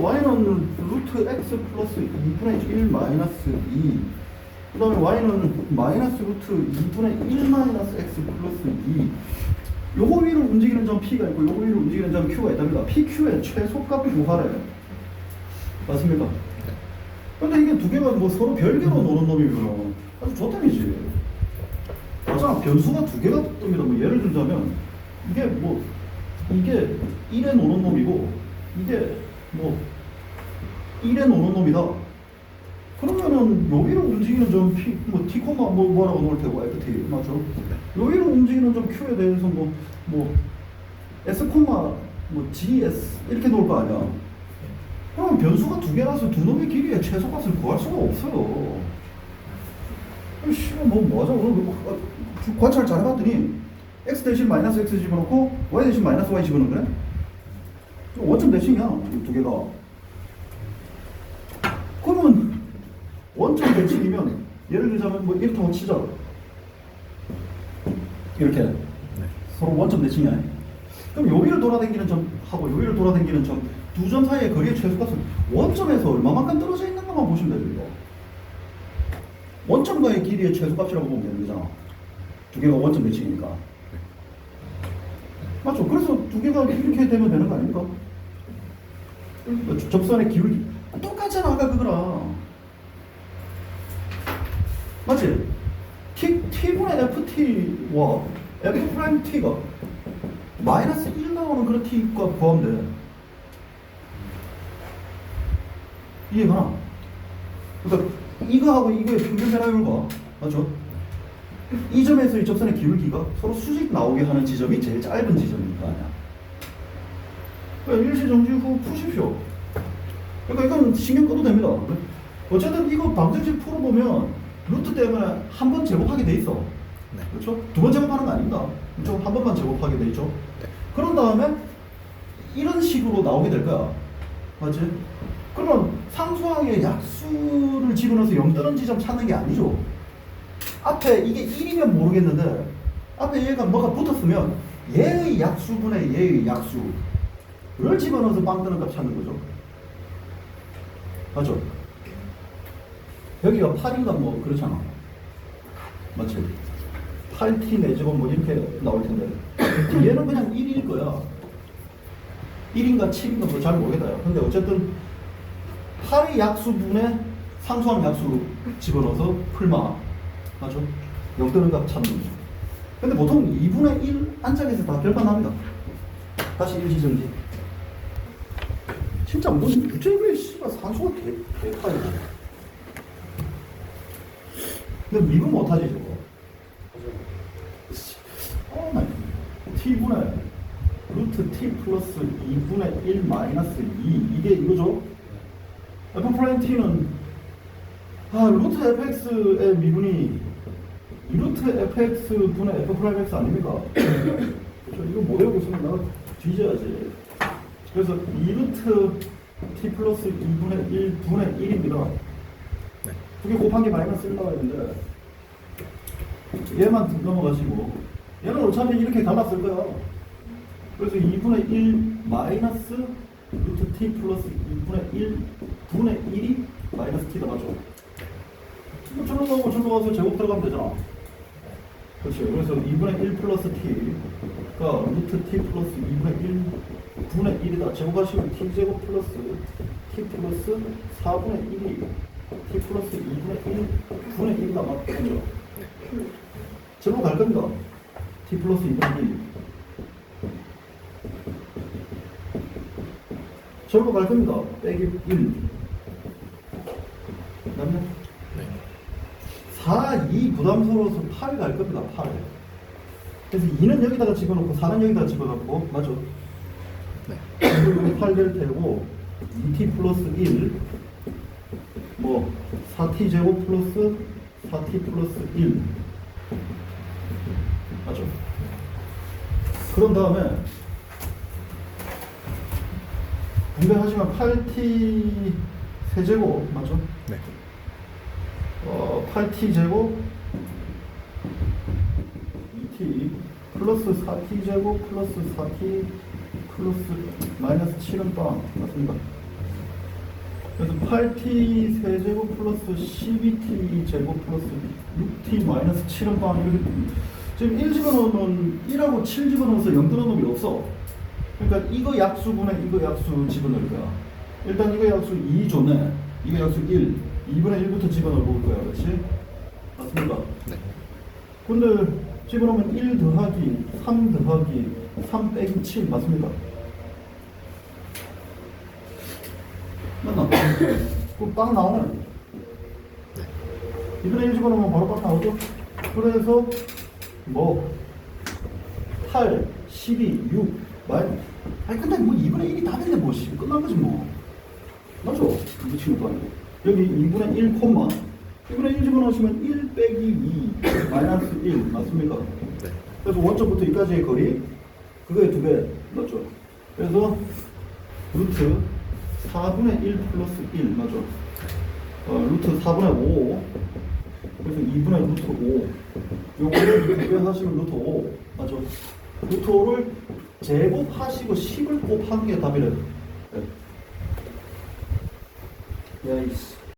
y는 루트 x 플러스 2분의 1 마이너스 2. 그 다음에 y는 마이너스 루트 2분의 1 마이너스 x 플러스 2. 요거 위로 움직이는 점 p가 있고 요거 위로 움직이는 점 q가 있답니다. pq의 최소값 구하래. 맞습니까? 근데 이게 두 개가 뭐 서로 별개로 노는 놈이면 아주 좋다이지 맞아 변수가 두 개가 뜹니다. 뭐 예를 들자면 이게 뭐 이게 1에 노는 놈이고 이게 뭐 1에 노는 놈이다. 그러면은 여기로 움직이는 점 P, 뭐 T, 뭐 뭐라고 놓을 테고 FT 맞죠? 여기로 움직이는 점 Q에 대해서 뭐, 뭐 S, 뭐 GS 이렇게 놓을 거 아니야. 그럼 변수가 두 개라서 두 놈의 길이의 최소값을 구할 수가 없어요. 씨발 뭐 뭐하자 오늘 뭐, 아, 관찰 잘 해봤더니 x 대신 마이너스 x 집어넣고 y 대신 마이너스 y 집어넣은 거네? 원점 대칭이야 이두 개가. 그러면 원점 대칭이면 예를 들자면 뭐 이렇게 한번 치자. 이렇게 서로 원점 대칭이야. 그럼 여기를 돌아다니는 점하고 여기를 돌아다니는 점 두 점 사이의 거리의 최소값은 원점에서 얼마만큼 떨어져 있는 것만 보시면 되죠. 이거. 원점과의 길이의 최소값이라고 보면 되는 거잖아. 두 개가 원점 대칭이니까. 맞죠? 그래서 두 개가 이렇게 되면 되는 거 아닙니까? 그러니까 접선의 기울기 똑같잖아 아까 그거랑 맞지? T, T분의 FT와 F 프라임 T가 마이너스 1 나오는 그런 T과 포함돼 이해가? 그러니까 이거하고 이거의 평균 변화율과 맞죠? 이 점에서 이 접선의 기울기가 서로 수직 나오게 하는 지점이 제일 짧은 지점일 거 아니야. 그러니까 일시정지 후 푸십시오. 그러니까 이건 신경 꺼도 됩니다. 어쨌든 이거 방정식 풀어보면 루트 때문에 한 번 제곱하게 돼 있어. 네. 그렇죠? 두 번 제곱하는 거 아닙니다. 그렇죠? 한 번만 제곱하게 돼 있죠. 그런 다음에 이런 식으로 나오게 될 거야. 맞지? 그러면 상수항의 약수를 집어넣어서 0 뜨는 지점 찾는 게 아니죠. 앞에 이게 1이면 모르겠는데 앞에 얘가 뭐가 붙었으면 얘의 약수분의 얘의 약수를 집어넣어서 빵 뜨는 값 찾는 거죠. 맞죠? 여기가 8인가 뭐 그렇잖아. 맞지? 8t 내제곱 뭐 이렇게 나올 텐데 얘는 그냥 1일 거야. 1인가 7인가 뭐잘 모르겠다. 근데 어쨌든 8의 약수분의 상수항 약수 집어넣어서 풀마. 맞죠? 0 뜨는 값 찾는 거죠. 근데 보통 2분의 1 안짝에서 다 결과 납니다. 다시 일시정지. 진짜 뭔 유제비의 씨발 산소가 개, 개파이네. 근데 미분 못하지 저거. 어, 나 t분의 루트 t 플러스 2분의 1 마이너스 2 이게 이거죠? f 프라임 t는 아 루트 fx의 미분이 2루트 fx 분의 f 프라임 x 아닙니까? 저 이거 못 외우고 있으면 내가 뒤져야지. 그래서 2루트 t 플러스 2분의 1 분의 1입니다. 네. 두개 곱한 게 마이너스 1 나와있는데 얘만 넘어가시고 얘는 어차피 이렇게 갈랐을 거야. 그래서 2분의 1 마이너스 루트 t 플러스 2분의 1 분의 1이 마이너스 t다 맞죠? 뭐 저로 가고 저로 가서 제곱 들어가면 되잖아. 그렇죠. 그래서 2분의 1 플러스 t가 루트 t 플러스 2분의 1 분의 1이다. 제곱하시면 t 제곱 플러스 t 플러스 4분의 1이 t 플러스 2분의 1 분의 1이다. 맞죠? 제곱 갈 겁니다. t 플러스 2분의 1. 절로 갈 겁니다. 빼기 1. 그 다음에 네. 4 4, 2 부담스러워서 8 갈 겁니다. 8. 그래서 2는 여기다가 집어넣고 4는 여기다가 집어넣고 맞죠? 네. 그리고 8될 테고 2t 플러스 1, 뭐 4t 제곱 플러스 4t 플러스 1 맞죠? 그런 다음에 분배하시면 8t 세제곱 맞죠? 네. 어, 8t 제곱 2t 플러스 4t 제곱 플러스 4t 플러스 마이너스 7은 빵 맞습니까? 그래서 8t 세제곱 플러스 12t 제곱 플러스 6t 마이너스 7은 방 이렇게 지금 1 집어넣으면 1하고 7 집어넣어서 0 들어놓은 놈이 없어 그러니까 이거 약수분에 이거 약수 집어넣을 거야 일단 이거 약수 2조네 이거 약수 1 2분의 1부터 집어넣어 볼 거야 그렇지? 맞습니까? 네. 근데 집어넣으면 1 더하기 3 더하기 3 빼기 7 맞습니까? 맞나? 그럼 딱 나오네. 네. 이번에 1 집어넣으면 바로 딱 나오죠? 그래서 뭐 8, 12, 6 마이 아니 근데 뭐 2분의 1이 답인데 뭐 씨, 끝난 거지 뭐 맞죠? 미치는 거 아니고 여기 2분의 1 콤마 2분의 1 집어넣으시면 1 빼기 2 마이너스 1 맞습니까? 네. 그래서 원점부터 여기까지의 거리 그거의 두배 맞죠? 그래서 루트 4분의 1 플러스 1 맞죠? 어, 루트 4분의 5 그래서 2분의 루트 5 요거를 두배 하시면 루트 5 맞죠? 루트 5를 제곱하시고 10을 곱한 게 답이래요 네. 야이씨